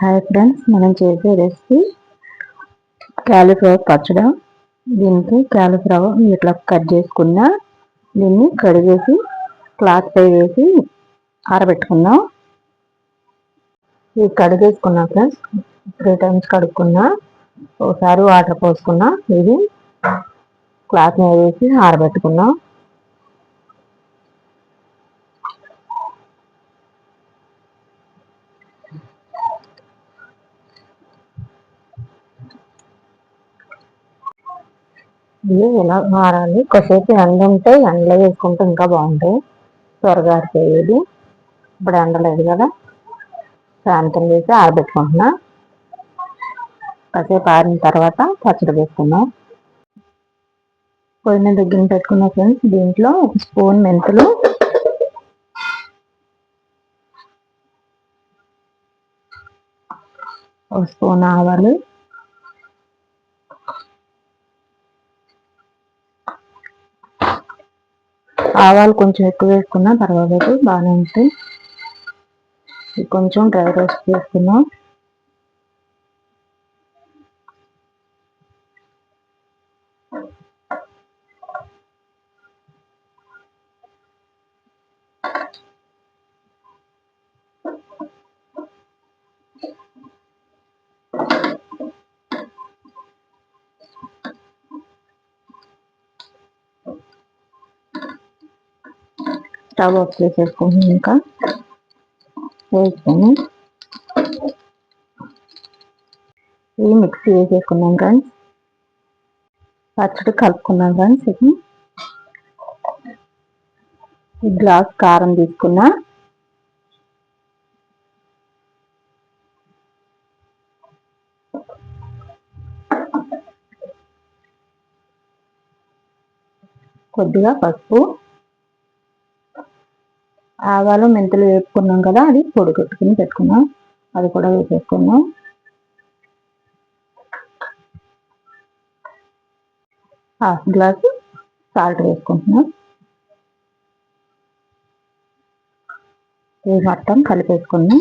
Hi friends మనం చేసే recipe cauliflower పచ్చడి. దీనికి క్యాలీఫ్లవర్ ఇట్లా కట్ చేసుకున్న దీన్ని కడిగేసి క్లాత్ పై వేసి ఆరబెట్టుకుందాం. ఇది కడిగేసుకున్నా ఫ్రెండ్స్ త్రీ టైమ్స్ కడుక్కున్నా ఒకసారి వాటర్ పోసుకున్నా ఇది క్లాత్ మీద వేసి ఆరబెట్టుకున్నాం ఇవి ఇలా మారాలి కొద్దిసేపు ఎండ ఉంటే ఎండలో వేసుకుంటే ఇంకా బాగుంటాయి. త్వరగా చేయదు ఇప్పుడు ఎండలేదు కదా. శాంతం చేసి ఆరబెట్టుకుంటున్నా. కాసేపు ఆరిన తర్వాత పచ్చడి వేసుకున్నాం పోయిన దగ్గర పెట్టుకున్న ఫ్రెండ్స్ దీంట్లో ఒక స్పూన్ మెంతులు ఒక స్పూన్ ఆవాలు ఆవాలు కొంచెం ఎక్కువ వేసుకున్నా పర్వాలేదు బాగానే ఉంటాయి. కొంచెం డ్రై రోస్ట్ చేసుకున్నాం స్టవ్ ఆఫ్ చేసేసుకుంటున్నాం ఇంకా వేసుకొని ఇది మిక్సీ వేసేసుకున్నాం ఫ్రెండ్స్ పచ్చడి కలుపుకున్నాం ఫ్రెండ్స్ ఇది ఈ గ్లాస్ కారం తీసుకున్నా కొద్దిగా పసుపు ఆవాలు మెంతులు వేసుకున్నాం కదా అది పొడి కొట్టుకుని పెట్టుకున్నాం. అది కూడా వేసేసుకున్నాం. హాఫ్ గ్లాసు సాల్ట్ వేసుకుంటున్నాం. ఇది మొత్తం కలిపేసుకున్నాం.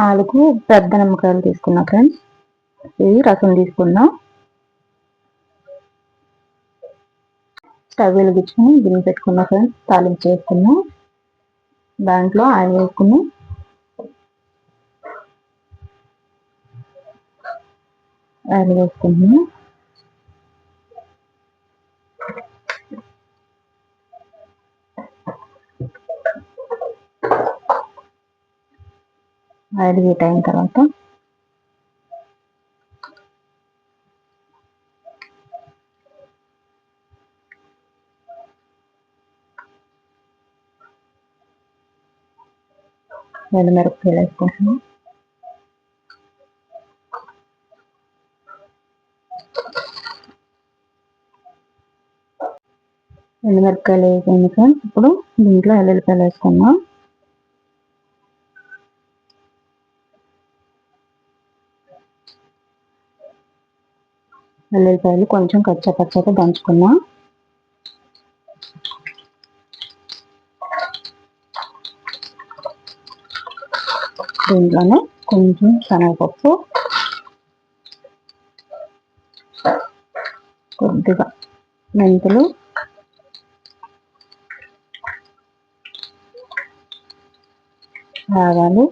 నాలుగు పెద్ద నిమ్మకాయలు తీసుకున్నా ఫ్రెండ్స్. ఇవి రసం తీసుకున్నా. స్టవ్ వెలిగించుకుని గిన్నె పెట్టుకున్నా ఫ్రెండ్స్. తాలింపు చేసుకున్నాం దాంట్లో ఆయిల్ వేసుకుని ఆయిల్ వేసుకుంటున్నాం. ఆయిల్ హీట్ అయిన తర్వాత మిరపకాయలు వేసుకుంటున్నాం ఎండుమిరపకాయలు వేసాను సార్ ఇప్పుడు దీంట్లో ఎల్లుల్లిపాయలు వేసుకున్నాం వెల్లుల్లిపాయలు కొంచెం కచ్చా పచ్చగా దంచుకున్నా. దీంట్లోనే కొంచెం శనగపప్పు. కొద్దిగా మెంతులు. ఆవాలు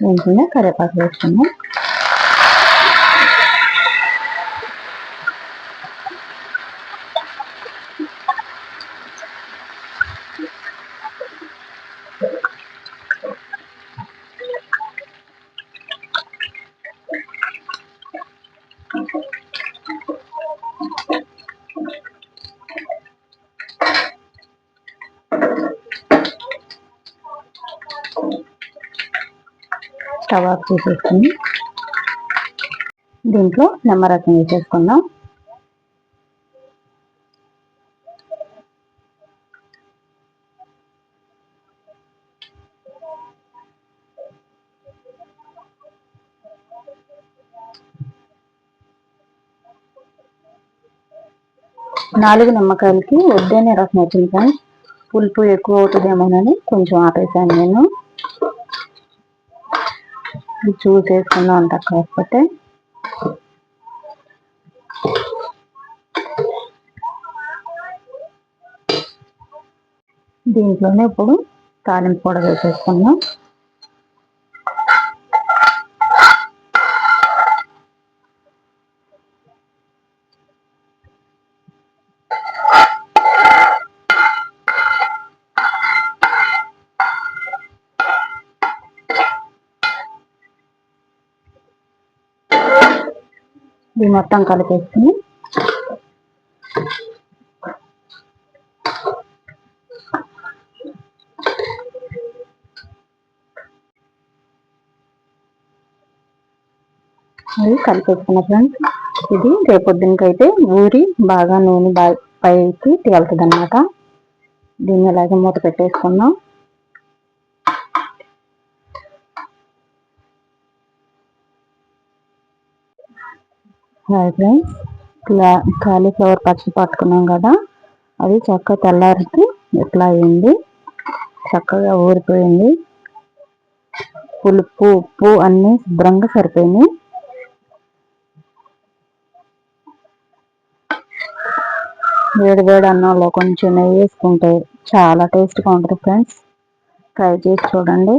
దీంట్లోనే కరివేపాకు వేసుకుందాం స్టవ్ ఆఫ్ చేసేసుకుని దీంట్లో నిమ్మరసం వేసేసుకుందాం. నాలుగు నిమ్మకాయలకి వద్దనే రసం వచ్చింది కానీ పులుపు ఎక్కువ అవుతుందేమోనని కొంచెం ఆపేశాను నేను. చూస్ వేసుకుందాం అంట కాకపోతే. దీంట్లోనే ఇప్పుడు తాలింపు కూడా వేసేసుకుందాం. ఇది మొత్తం కలిపేసుకుని అది కలిపేసుకున్న ఫ్రెండ్స్ ఇది రేపొద్దునకైతే ఊరి బాగా నూనె బాగా పైకి తేలుతుంది అనమాట దీన్ని అలాగే మూత పెట్టేసుకుందాం. Hi friends. కాలీఫ్లవర్ పచ్చడి పట్టుకున్నాం కదా. అది చక్కగా తెల్లారికి ఇట్లా అయింది? చక్కగా ఊరిపోయింది. పులుపు ఉప్పు అన్నీ శుభ్రంగా సరిపోయినాయి. వేడి వేడి అన్నంలో కొంచెం నెయ్యి వేసుకుంటే చాలా టేస్ట్గా ఉంటుంది ఫ్రెండ్స్. ట్రై చేసి చూడండి.